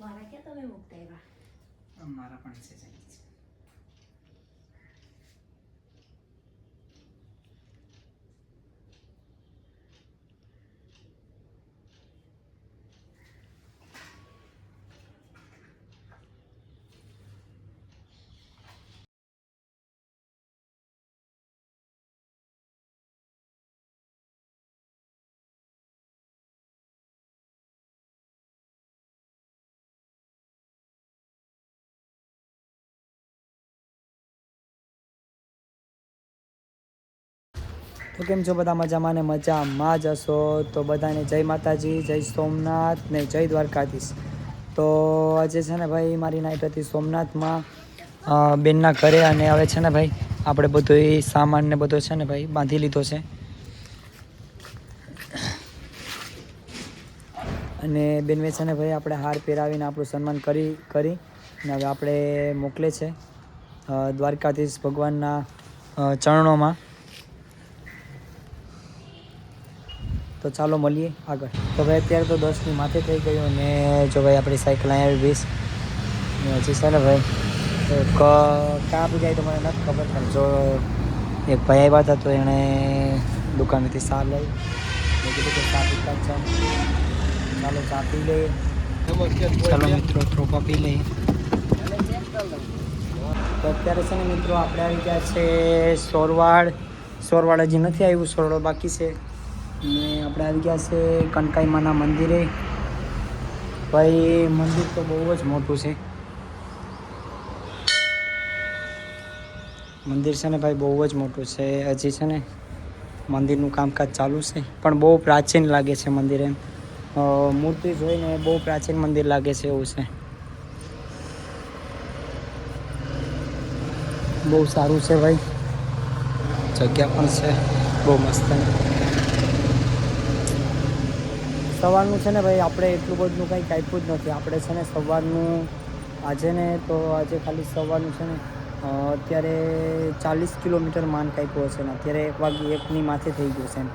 મારા ક્યાં તમે મુકતા આવ્યા? મારા પણ છે જાય છે. તો કેમ છો બધા મજામાં ને મજામાં જ હશો? તો બધાને જય માતાજી, જય સોમનાથ ને જય દ્વારકાધીશ. તો આજે છે ને ભાઈ મારી નાઇટ હતી સોમનાથમાં. બેનના ઘરે અને હવે છે ને ભાઈ આપણે બધો એ સામાન ને બધો છે ને ભાઈ બાંધી લીધો છે. અને બેનવે છે ને ભાઈ આપણે હાર પહેરાવીને આપણું સન્માન કરી કરી અને હવે આપણે મોકલે છે દ્વારકાધીશ ભગવાનના ચરણોમાં. તો ચાલો મળીએ આગળ. તો ભાઈ અત્યારે તો દસની માથે થઈ ગયું અને જો ભાઈ આપણી સાયકલ અહીંયા વીસ ને હજી છે ને ભાઈ, તો ક, ક્યાં બી જાય તો મને નથી ખબર, પણ જો એક ભાઈ આવ્યા હતા તો એણે દુકાનેથી ચા લઈ. મેં કીધું કે ચા પીતા છે ચાલો ચા પી લઈએ. ચાલો મિત્રો ત્રોપા પી લઈએ. તો અત્યારે છે ને મિત્રો, આપણે આવી ગયા છે સોરવાડ. સોરવાડ હજી નથી આવ્યું, સોરવાડ બાકી છે. ને આપણે આવી ગયા છે કનકાઈમાના મંદિરે. ભાઈ, મંદિર તો બહુ જ મોટું છે. મંદિર છે ને ભાઈ, બહુ જ મોટું છે. હજી છે ને મંદિરનું કામકાજ ચાલુ છે. પણ બહુ પ્રાચીન લાગે છે મંદિર એમ. મૂર્તિ જોઈને બહુ પ્રાચીન મંદિર લાગે છે એવું છે. બહુ સારું છે ભાઈ. જગ્યા પણ છે. બહુ મસ્ત. સવારનું છે ને ભાઈ, આપણે એટલું બધું કંઈ કાપ્યું જ નથી. આપણે છે ને સવારનું, આજે ને તો આજે ખાલી સવારનું છે ને અત્યારે ચાલીસ કિલોમીટર માન કાપ્યો હશે ને. અત્યારે એક વાગે એકની માથે થઈ ગયું છે ને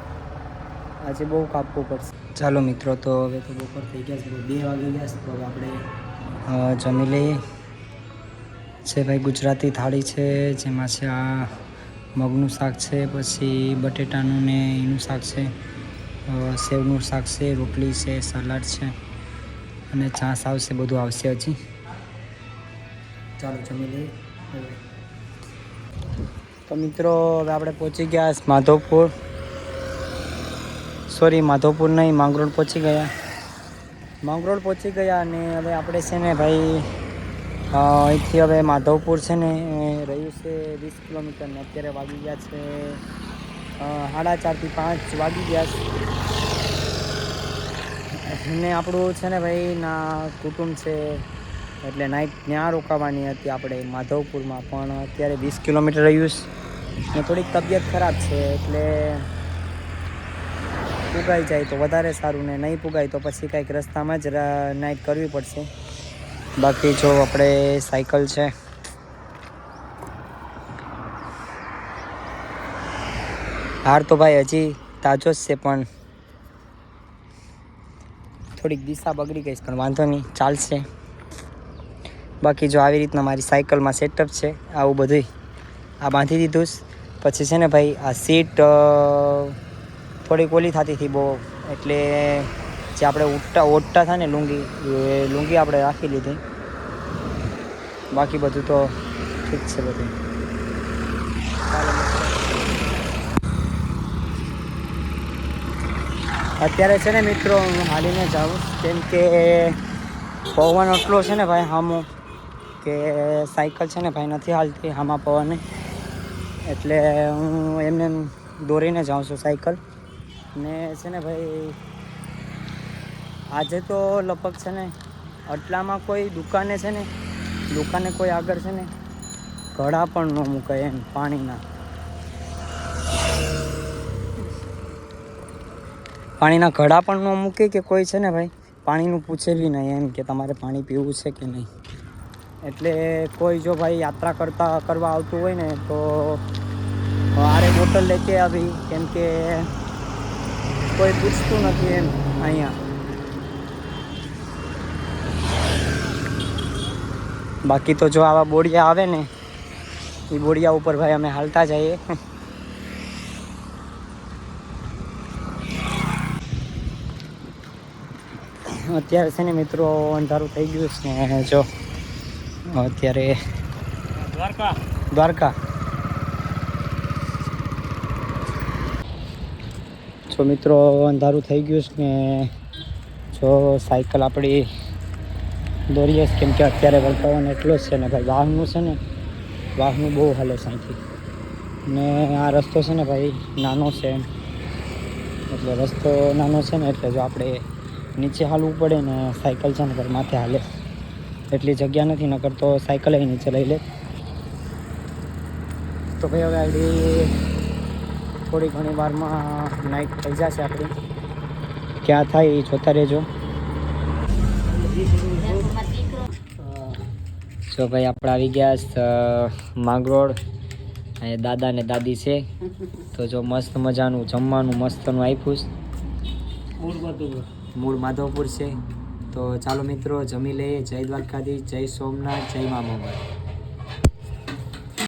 આજે બહુ કાપવું પડશે. ચાલો મિત્રો, તો હવે તો બપોર થઈ ગયા છે. બે વાગી ગયા છે, તો આપણે જમી લઈએ. છે ભાઈ, ગુજરાતી થાળી છે, જેમાં છે આ મગનું શાક છે, પછી બટેટાનું ને એનું શાક છે. સેવનું શાક છે, રોટલી છે, સલાડ છે અને છાશ આવશે, બધું આવશે હજી. ચાલો જમી લઈએ. તો મિત્રો, હવે આપણે પહોંચી ગયા માધવપુર. સોરી માધવપુર નહીં, માંગરોળ પહોંચી ગયા. માંગરોળ પહોંચી ગયા અને હવે આપણે છે ને ભાઈ અહીંથી હવે માધવપુર છે ને રહ્યું છે વીસ કિલોમીટર ને અત્યારે વાગી ગયા છે સાડા ચારથી પાંચ વાગી ગયા ને આપણું છે ને ભાઈ ના કુટુંબ છે, એટલે નાઇટ ત્યાં રોકાવાની હતી આપણે માધવપુરમાં, પણ અત્યારે વીસ કિલોમીટર રહ્યું છે. ને થોડીક તબિયત ખરાબ છે, એટલે પુગાઈ જાય તો વધારે સારું ને નહીં પુગાય તો પછી કાંઈક રસ્તામાં જ નાઇટ કરવી પડશે. બાકી જો આપણે સાયકલ છે. હાર તો ભાઈ હજી તાજો જ છે પણ થોડીક દિશા બગડી ગઈ પણ વાંધો નહીં, ચાલશે. બાકી જો આવી રીતના મારી સાયકલમાં સેટઅપ છે, આવું બધું આ બાંધી દીધું પછી છે ને ભાઈ, આ સીટ થોડીક ઓલી થતી હતી બહુ, એટલે જે આપણે ઉટતા ઓટતા થાય ને લુંગી, એ લુંગી આપણે રાખી લીધી. બાકી બધું તો ઠીક છે બધું અત્યારે છે ને મિત્રો, હું હાલીને જાઉં કેમ કે પવન એટલો છે ને ભાઈ હામો કે સાયકલ છે ને ભાઈ નથી હાલતી હામાં પવને એટલે હું એમને દોરીને જાઉં છું સાયકલ. ને છે ને ભાઈ, આજે તો લગભગ છે ને આટલામાં કોઈ દુકાને છે ને, દુકાને કોઈ આગળ છે ને ઘડા પણ ન મૂકાય એમ, પાણીના. પાણીના ઘડા પણ ન મૂકે કે કોઈ છે ને ભાઈ? પાણીનું પૂછે બી નહીં એમ કે તમારે પાણી પીવું છે કે નહીં. એટલે કોઈ જો ભાઈ યાત્રા કરતા કરવા આવતું હોય ને તો આરે બોટલ લેકે આવી કેમ કે કોઈ પૂછતું નથી એમ અહીંયા. બાકી તો જો આવા બોડિયા આવે ને એ બોડિયા ઉપર ભાઈ અમે હાલતા જઈએ. અત્યારે છે ને મિત્રો અંધારું થઈ ગયું છે ને જો અત્યારે દ્વારકા. દ્વારકા. જો મિત્રો અંધારું થઈ ગયું છે ને જો સાયકલ આપણી દોરીએ કેમ કે અત્યારે વળતાવાનો એટલો જ છે ને ભાઈ વાહનનું છે ને વાહનું બહુ હાલે છે અહીંથી. ને આ રસ્તો છે ને ભાઈ નાનો છે. એમ એટલે રસ્તો નાનો છે ને એટલે જો આપણે નીચે હાલવું પડે ને સાયકલ છે ને માથે હાલે. એટલી જગ્યા નથી, નકર તો સાયકલ નીચે લઈ લે. તો ભાઈ હવે આગળ થોડી ઘણી વારમાં નાઇટ થઈ જશે આપણી. ક્યાં થાય એ જોતા રહેજો. જો ભાઈ આપણે આવી ગયા માંગરોળ. અહીંયા દાદા ને દાદી છે. તો જો મસ્ત મજાનું જમવાનું મસ્તનું આપ્યું મૂળ માધવપુર છે. તો ચાલો મિત્રો, જમી લઈએ. જય દ્વારકાધીશ, જય સોમનાથ, જય મા મોગલ